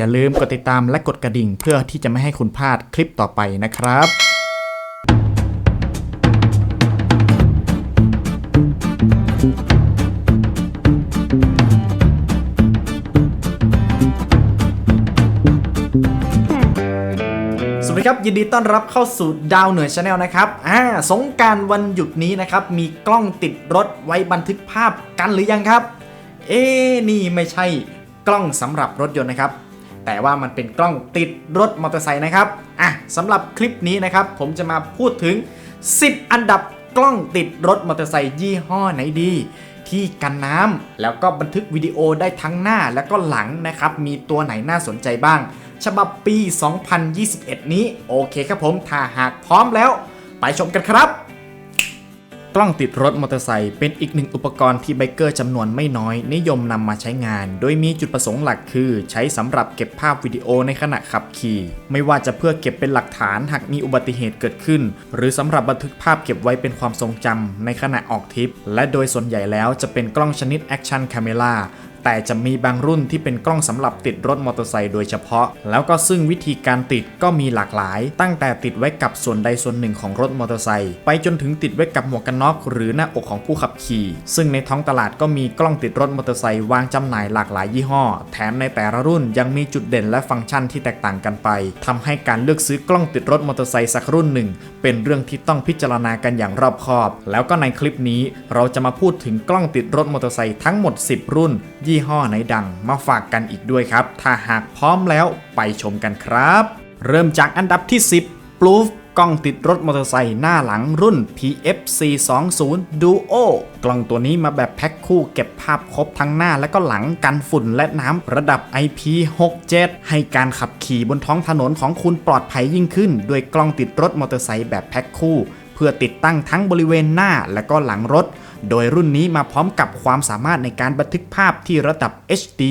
อย่าลืมกดติดตามและกดกระดิ่ง เพื่อที่จะไม่ให้คุณพลาดคลิปต่อไปนะครับสวัสดีครับ ยินดีต้อนรับเข้าสู่ดาวเหนือชาแนลนะครับอ่าสงการวันหยุดนี้นะครับ มีกล้องติดรถไว้บันทึกภาพกันหรือยังครับ เอ๊นี่ไม่ใช่กล้องสำหรับรถยนต์นะครับ แต่ว่ามันเป็นกล้องติดรถมอเตอร์ไซค์นะครับอะสำหรับคลิปนี้นะครับ ผมจะมาพูดถึง 10 อันดับกล้องติดรถมอเตอร์ไซค์ยี่ห้อไหนดี ที่กันน้ำแล้วก็บันทึกวิดีโอได้ทั้งหน้าและก็หลังนะครับ มีตัวไหนน่าสนใจบ้าง ฉบับปี 2021 นี้ โอเคครับผม ถ้าหากพร้อมแล้ว ไปชมกันครับ กล้องติดรถมอเตอร์ไซค์เป็นอีกหนึ่งอุปกรณ์ที่ไบเกอร์จำนวนไม่น้อย นิยมนำมาใช้งาน โดยมีจุดประสงค์หลักคือ ใช้สำหรับเก็บภาพวิดีโอในขณะขับขี่ ไม่ว่าจะเพื่อเก็บเป็นหลักฐานหากมีอุบัติเหตุเกิดขึ้น หรือสำหรับบันทึกภาพเก็บไว้เป็นความทรงจำในขณะออกทริป และโดยส่วนใหญ่แล้วจะเป็นกล้องชนิดแอคชั่นแคมเมรา แต่จะมีบางรุ่นที่เป็นกล้องสำหรับติดรถมอเตอร์ไซค์โดยเฉพาะ แล้วก็ซึ่งวิธีการติดก็มีหลากหลาย ตั้งแต่ติดไว้กับส่วนใดส่วนหนึ่งของรถมอเตอร์ไซค์ไปจนถึงติดไว้กับหมวกกันน็อกหรือหน้าอกของผู้ขับขี่ ซึ่งในท้องตลาดก็มีกล้องติดรถมอเตอร์ไซค์วางจำหน่ายหลากหลายยี่ห้อ แถมในแต่ละรุ่นยังมีจุดเด่นและฟังก์ชันที่แตกต่างกันไปทำให้การเลือกซื้อกล้องติดรถมอเตอร์ไซค์สักรุ่นหนึ่ง เป็นเรื่องที่ต้องพิจารณากันอย่างรอบคอบ แล้วก็ในคลิปนี้เราจะมาพูดถึงกล้องติดรถมอเตอร์ไซค์ทั้งหมด 10 รุ่นยี่ห้อไหนดังมาฝากกันอีกด้วยครับ ถ้าหากพร้อมแล้วไปชมกันครับ เริ่มจากอันดับที่ 10 Proof กล้องติดรถมอเตอร์ไซค์หน้าหลังรุ่น PFC20 Duo กล้องตัวนี้มาแบบแพ็คคู่เก็บภาพครบทั้งหน้าและก็หลังกันฝุ่นและน้ำระดับ IP67 ให้การขับขี่บนท้องถนนของคุณปลอดภัยยิ่งขึ้น ด้วยกล้องติดรถมอเตอร์ไซค์แบบแพ็คคู่ เพื่อติดตั้งทั้งบริเวณหน้าและก็หลังรถ โดยรุ่นนี้มาพร้อมกับความสามารถในการบันทึกภาพที่ระดับ HD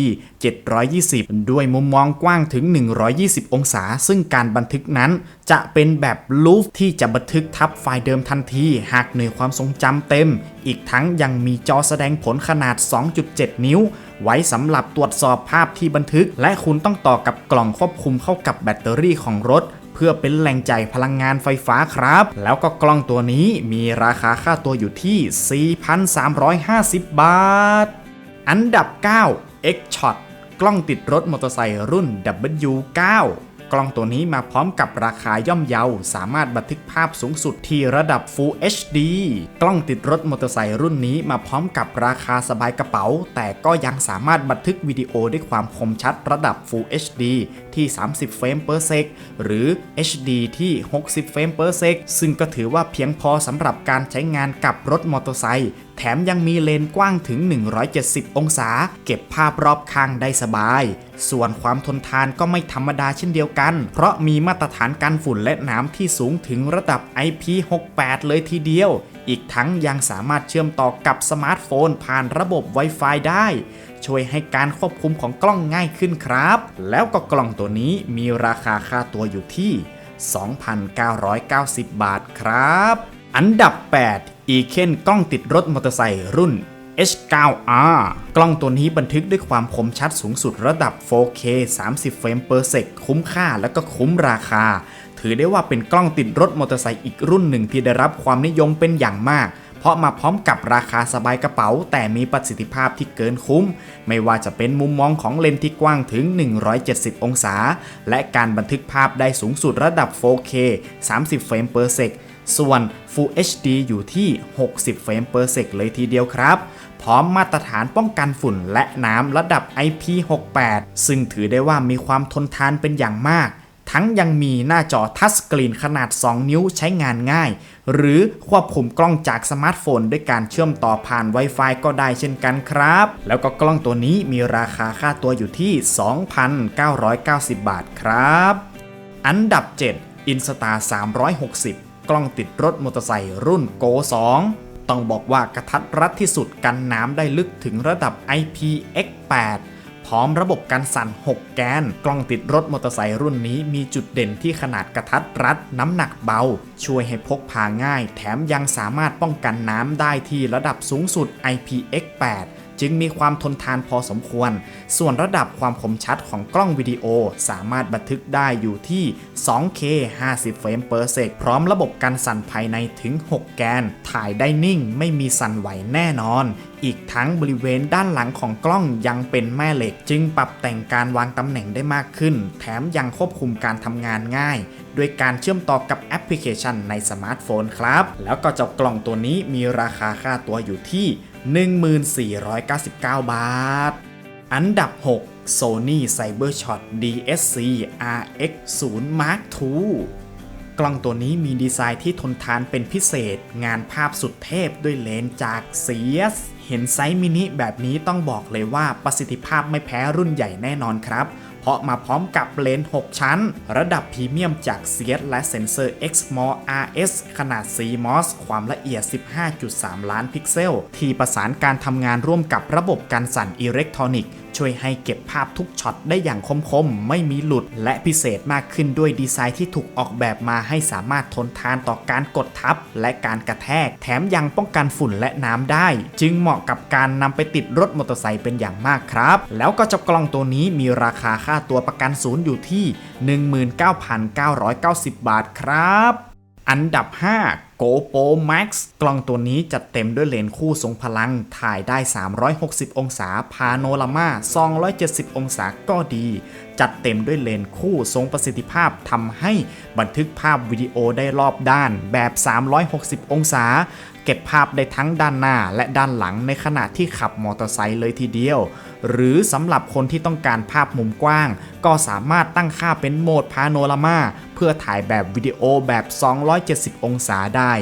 720 ด้วยมุมมองกว้างถึง 120 องศา ซึ่งการบันทึกนั้นจะเป็นแบบลูฟที่จะบันทึกทับไฟล์เดิมทันที หากหน่วยความทรงจำเต็ม อีกทั้งยังมีจอแสดงผลขนาด 2.7 นิ้ว ไว้สำหรับตรวจสอบภาพที่บันทึก และคุณต้องต่อกับกล่องควบคุมเข้ากับแบตเตอรี่ของรถ เพื่อเป็นแหล่งจ่ายพลังงานไฟฟ้าครับ แล้วก็กล้องตัวนี้มีราคาค่าตัวอยู่ที่ 4,350 บาท อันดับ 9 X Shot กล้องติดรถมอเตอร์ไซค์รุ่น W9 กล้องตัวนี้มาพร้อมกับราคาย่อมเยา สามารถบันทึกภาพสูงสุดที่ระดับ Full HD กล้องติดรถมอเตอร์ไซค์รุ่นนี้มาพร้อมกับราคาสบายกระเป๋า แต่ก็ยังสามารถบันทึกวิดีโอด้วยความคมชัดระดับ Full HD ที่ 30 เฟรม per sec หรือ HD ที่ 60 เฟรม per sec ซึ่งก็ถือว่าเพียงพอสำหรับการใช้งานกับรถมอเตอร์ไซค์แถมยังมีเลนกว้างถึง 170 องศา เก็บภาพรอบข้างได้สบาย ส่วนความทนทานก็ไม่ธรรมดาเช่นเดียวกัน เพราะมีมาตรฐานกันฝุ่นและน้ำที่สูงถึงระดับ IP68 เลยทีเดียว อีกทั้งยังสามารถเชื่อมต่อกับสมาร์ทโฟนผ่านระบบ Wi-Fi ได้ ช่วยให้การควบคุมของกล้องง่ายขึ้นครับ แล้วก็กล้องตัวนี้มีราคาค่าตัวอยู่ที่ 2,990 บาทครับ อันดับ8 e k e n กล้องติดรถมอเตอร์ไซค์รุ่น H9R กล้องตัวนี้บันทึกด้วยความคมชัดสูงสุดระดับ 4K 30 เฟรม per sec คุ้มค่าและก็คุ้มราคา ถือได้ว่าเป็นกล้องติดรถมอเตอร์ไซค์อีกรุ่นหนึ่งที่ได้รับความนิยมเป็นอย่างมาก เพราะมาพร้อมกับราคาสบายกระเป๋า แต่มีประสิทธิภาพที่เกินคุ้ม ไม่ว่าจะเป็นมุมมองของเลนส์ที่กว้างถึง 170 องศา และการบันทึกภาพได้สูงสุดระดับ 4K 30 เฟรม per sec ส่วน Full HD อยู่ที่ 60 เฟรม per sec เลยทีเดียวครับ พร้อมมาตรฐานป้องกันฝุ่นและน้ำระดับ IP68 ซึ่งถือได้ว่ามีความทนทานเป็นอย่างมาก ทั้งยังมีหน้าจอทัชสกรีนขนาด 2 นิ้วใช้งานง่าย หรือควบคุมกล้องจากสมาร์ทโฟน ด้วยการเชื่อมต่อผ่าน Wi-Fi ก็ได้เช่นกันครับ แล้วก็กล้องตัวนี้มีราคาค่าตัวอยู่ที่ 2,990 บาทครับ อันดับ 7 Instar 360 กล้องติดรถมอเตอร์ไซค์รุ่น Go 2ต้องบอกว่ากระทัดรัดที่สุดกันน้ำได้ลึกถึงระดับ IPX8 พร้อมระบบการสั่น 6 แกน กล้องติดรถมอเตอร์ไซค์รุ่นนี้มีจุดเด่นที่ขนาดกระทัดรัด น้ำหนักเบา ช่วยให้พกพาง่าย แถมยังสามารถป้องกันน้ำได้ที่ระดับสูงสุด IPX8 จึงมีความทนทานพอสมควร ส่วนระดับความคมชัดของกล้องวิดีโอสามารถบันทึกได้อยู่ที่ 2K 50เฟรม per sec พร้อมระบบการสั่นภายในถึง 6 แกน ถ่ายได้นิ่งไม่มีสั่นไหวแน่นอน อีกทั้งบริเวณด้านหลังของกล้องยังเป็นแม่เหล็ก จึงปรับแต่งการวางตำแหน่งได้มากขึ้น แถมยังควบคุมการทำงานง่ายด้วยการเชื่อมต่อกับแอปพลิเคชันในสมาร์ทโฟนครับ แล้วก็เจ้ากล่องตัวนี้มีราคาค่าตัวอยู่ที่1499 บาท อันดับ 6 Sony Cybershot DSC RX0 Mark II กล้องตัวนี้มีดีไซน์ที่ทนทานเป็นพิเศษ งานภาพสุดเทพด้วยเลนส์จาก CS เห็นไซส์มินิแบบนี้ต้องบอกเลยว่าประสิทธิภาพไม่แพ้รุ่นใหญ่แน่นอนครับ ราะมาพร้อมกับเลนส์ 6 ชั้น ระดับพรีเมียมจาก CS และเซนเซอร์ XMOR RS ขนาด CMOS ความละเอียด 15.3 ล้านพิกเซล ที่ประสานการทำงานร่วมกับระบบการสั่นอิเล็กทรอนิกส์ ช่วยให้เก็บภาพทุกช็อตได้อย่างคมๆ ไม่มีหลุดและพิเศษมากขึ้นด้วยดีไซน์ที่ถูกออกแบบมาให้สามารถทนทานต่อการกดทับ และการกระแทก แถมยังป้องกันฝุ่นและน้ำได้ จึงเหมาะกับการนำไปติดรถมอเตอร์ไซค์เป็นอย่างมากครับ แล้วก็เจ้ากล้องตัวนี้มีราคาค่าตัวประกันศูนย์อยู่ที่ 19,990 บาทครับ อันดับ 5 GoPro Max กล้องตัวนี้จัดเต็มด้วยเลนส์คู่ทรงพลัง ถ่ายได้ 360 องศา พาโนรามา 270 องศาก็ดี จัดเต็มด้วยเลนส์คู่ทรงประสิทธิภาพทำให้บันทึกภาพวิดีโอได้รอบด้านแบบ 360 องศา เก็บภาพได้ทั้งด้านหน้าและด้านหลังในขณะที่ขับมอเตอร์ไซค์เลยทีเดียว หรือสำหรับคนที่ต้องการภาพมุมกว้าง ก็สามารถตั้งค่าเป็นโหมดพาโนรามาเพื่อถ่ายแบบวิดีโอแบบ 270 องศาได้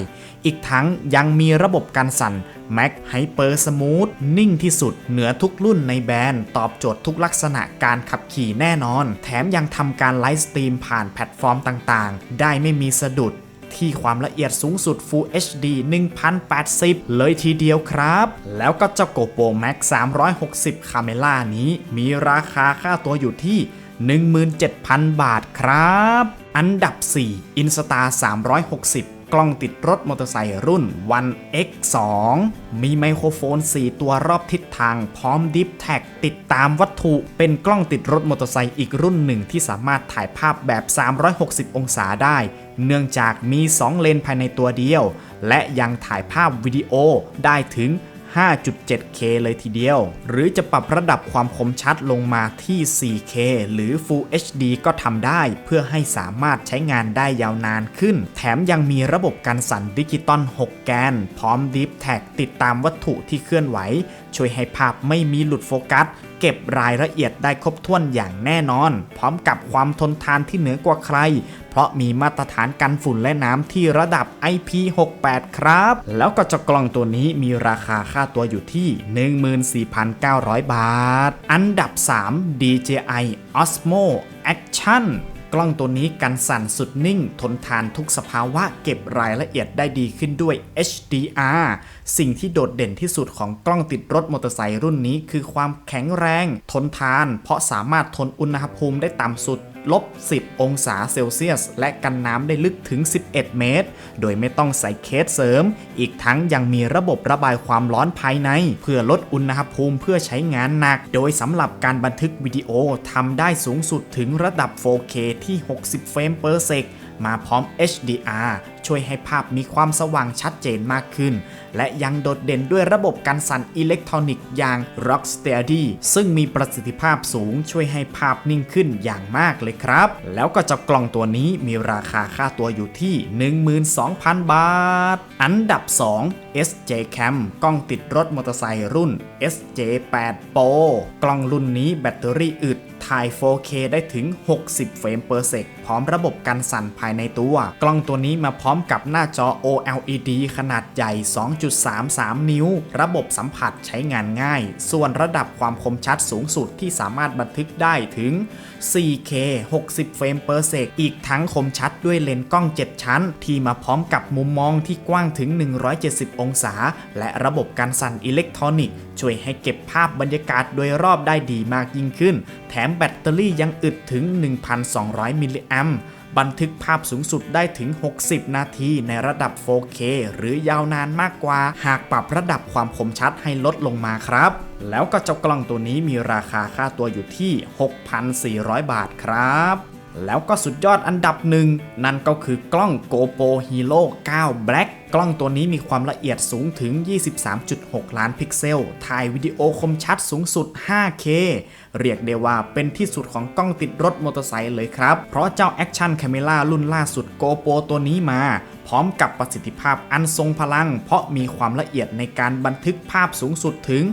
อีกทั้งยังมีระบบการสั่น Mac Hyper Smooth นิ่งที่สุดเหนือทุกรุ่นในแบรนด์ ตอบโจทย์ทุกลักษณะการขับขี่แน่นอน แถมยังทำการไลฟ์สตรีมผ่านแพลตฟอร์มต่างๆ ได้ไม่มีสะดุด ที่ความละเอียดสูงสุด Full HD 1080 เลยทีเดียวครับ แล้วก็เจ้า GoPro Max 360 Camera นี้ มีราคาค่าตัวอยู่ที่ 17,000 บาทครับ อันดับ 4 Insta 360 กล้องติดรถมอเตอร์ไซค์รุ่น One X2 มีไมโครโฟน 4 ตัวรอบทิศทางพร้อมดิฟแท็กติดตามวัตถุเป็นกล้องติดรถมอเตอร์ไซค์อีกรุ่นหนึ่งที่สามารถถ่ายภาพแบบ 360 องศาได้ เนื่องจากมี 2 เลนภายในตัวเดียว และยังถ่ายภาพวิดีโอได้ถึง 5.7K เลยทีเดียว หรือจะปรับระดับความคมชัดลงมาที่ 4K หรือ Full HD ก็ทำได้เพื่อให้สามารถใช้งานได้ยาวนานขึ้น แถมยังมีระบบการสั่นดิจิตอล 6 แกน พร้อม Deep Tag ติดตามวัตถุที่เคลื่อนไหว ช่วยให้ภาพไม่มีหลุดโฟกัส เก็บรายละเอียดได้ครบถ้วนอย่างแน่นอน พร้อมกับความทนทานที่เหนือกว่าใคร เพราะมีมาตรฐานกันฝุ่นและน้ำที่ระดับ IP68 ครับ แล้วก็จะกล่องตัวนี้มีราคาค่าตัวอยู่ที่ 14,900 บาท อันดับ 3 DJI Osmo Action กล้องตัวนี้กันสั่นสุดนิ่ง ทนทานทุกสภาวะเก็บรายละเอียดได้ดีขึ้นด้วย HDR สิ่งที่โดดเด่นที่สุดของกล้องติดรถมอเตอร์ไซค์รุ่นนี้คือความแข็งแรง ทนทาน เพราะสามารถทนอุณหภูมิได้ต่ำสุด ลบ 10 องศาเซลเซียส และกันน้ำได้ลึกถึง 11 เมตร โดยไม่ต้องใส่เคสเสริม อีกทั้งยังมีระบบระบายความร้อนภายใน เพื่อลดอุณหภูมิเพื่อใช้งานหนัก โดยสำหรับการบันทึกวิดีโอทำได้สูงสุดถึงระดับ 4K ที่ 60 เฟรมเพอร์เซก มาพร้อม HDR ช่วยให้ภาพมีความสว่างชัดเจนมากขึ้น และยังโดดเด่นด้วยระบบการสั่นอิเล็กทรอนิกส์อย่าง Rocksteady ซึ่งมีประสิทธิภาพสูงช่วยให้ภาพนิ่งขึ้นอย่างมากเลยครับ แล้วก็จะกล่องตัวนี้มีราคาค่าตัวอยู่ที่ 12,000 บาท อันดับ 2 SJ Cam กล้องติดรถมอเตอร์ไซค์รุ่น SJ8 Pro กล้องรุ่นนี้แบตเตอรี่อึดถ่าย 4K ได้ถึง 60 เฟรม per sec พร้อมระบบการสั่นภายในตัว กล้องตัวนี้มาพร้อมกับหน้าจอ OLED ขนาดใหญ่ 2.33 นิ้ว ระบบสัมผัสใช้งานง่าย ส่วนระดับความคมชัดสูงสุดที่สามารถบันทึกได้ถึง 4K 60 เฟรม per sec อีกทั้งคมชัดด้วยเลนส์กล้อง 7 ชั้น ที่มาพร้อมกับมุมมองที่กว้างถึง 170 องศา และระบบการสั่นอิเล็กทรอนิกส์ช่วยให้เก็บภาพบรรยากาศโดยรอบได้ดีมากยิ่งขึ้น แถมแบตเตอรี่ยังอึดถึง 1,200 มิลลิแอมป์บันทึกภาพสูงสุดได้ถึง 60 นาทีในระดับ 4K หรือยาวนานมากกว่า หากปรับระดับความคมชัดให้ลดลงมาครับ แล้วก็เจ้ากล้องตัวนี้มีราคาค่าตัวอยู่ที่ 6,400 บาทครับแล้วก็สุดยอดอันดับหนึ่งนั่นก็คือกล้อง GoPro Hero 9 Black กล้องตัวนี้มีความละเอียดสูงถึง 23.6 ล้านพิกเซล ถ่ายวิดีโอคมชัดสูงสุด 5K เรียกได้ว่าเป็นที่สุดของกล้องติดรถมอเตอร์ไซค์เลยครับ เพราะเจ้า Action Camera รุ่นล่าสุด GoPro ตัวนี้มา พร้อมกับประสิทธิภาพอันทรงพลัง เพราะมีความละเอียดในการบันทึกภาพสูงสุดถึง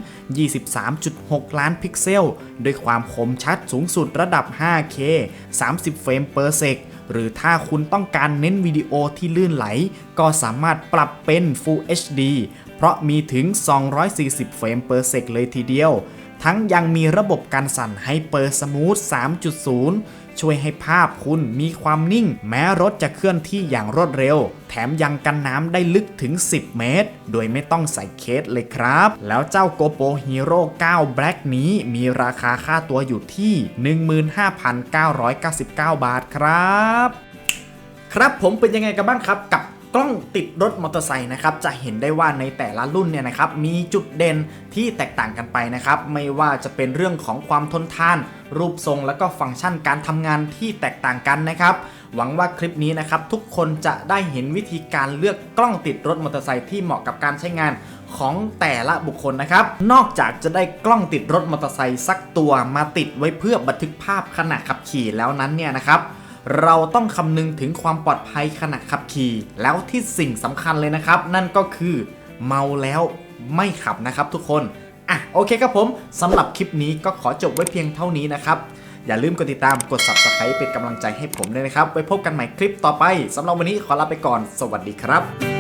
23.6 ล้านพิกเซล ด้วยความคมชัดสูงสุดระดับ 5K 30 เฟรม per sec หรือถ้าคุณต้องการเน้นวิดีโอที่ลื่นไหล ก็สามารถปรับเป็น Full HD เพราะมีถึง 240 เฟรม per sec เลยทีเดียว ทั้งยังมีระบบการสั่นให้เปอร์สมูท3.0 ช่วยให้ภาพคุณมีความนิ่ง แม้รถจะเคลื่อนที่อย่างรวดเร็ว แถมยังกันน้ำได้ลึกถึง 10 เมตร โดยไม่ต้องใส่เคสเลยครับ แล้วเจ้า GoPro Hero 9 Black นี้มีราคาค่าตัวอยู่ที่ 15,999 บาทครับ ครับผมเป็นยังไงกันบ้างครับกับกล้องติดรถมอเตอร์ไซค์นะครับจะเห็นได้ว่าในแต่ละรุ่นเนี่ยนะครับมีจุดเด่นที่แตกต่างกันไปนะครับ ไม่ว่าจะเป็นเรื่องของความทนทาน รูปทรงและก็ฟังก์ชันการทำงานที่แตกต่างกันนะครับหวังว่าคลิปนี้นะครับทุกคนจะได้เห็นวิธีการเลือกกล้องติดรถมอเตอร์ไซค์ที่เหมาะกับการใช้งานของแต่ละบุคคลนะครับ นอกจากจะได้กล้องติดรถมอเตอร์ไซค์สักตัวมาติดไว้เพื่อบันทึกภาพขณะขับขี่แล้วนั้นเนี่ยนะครับ เราต้องคำนึงถึงความปลอดภัยขณะขับขี่ แล้วที่สิ่งสำคัญเลยนะครับ นั่นก็คือเมาแล้วไม่ขับนะครับทุกคน อะโอเคครับผมสำหรับคลิปนี้ก็ขอจบไว้เพียงเท่านี้นะครับ อย่าลืมกดติดตามกด subscribe เป็นกำลังใจให้ผมด้วยนะครับ ไว้พบกันใหม่คลิปต่อไปสำหรับวันนี้ขอลาไปก่อน สวัสดีครับ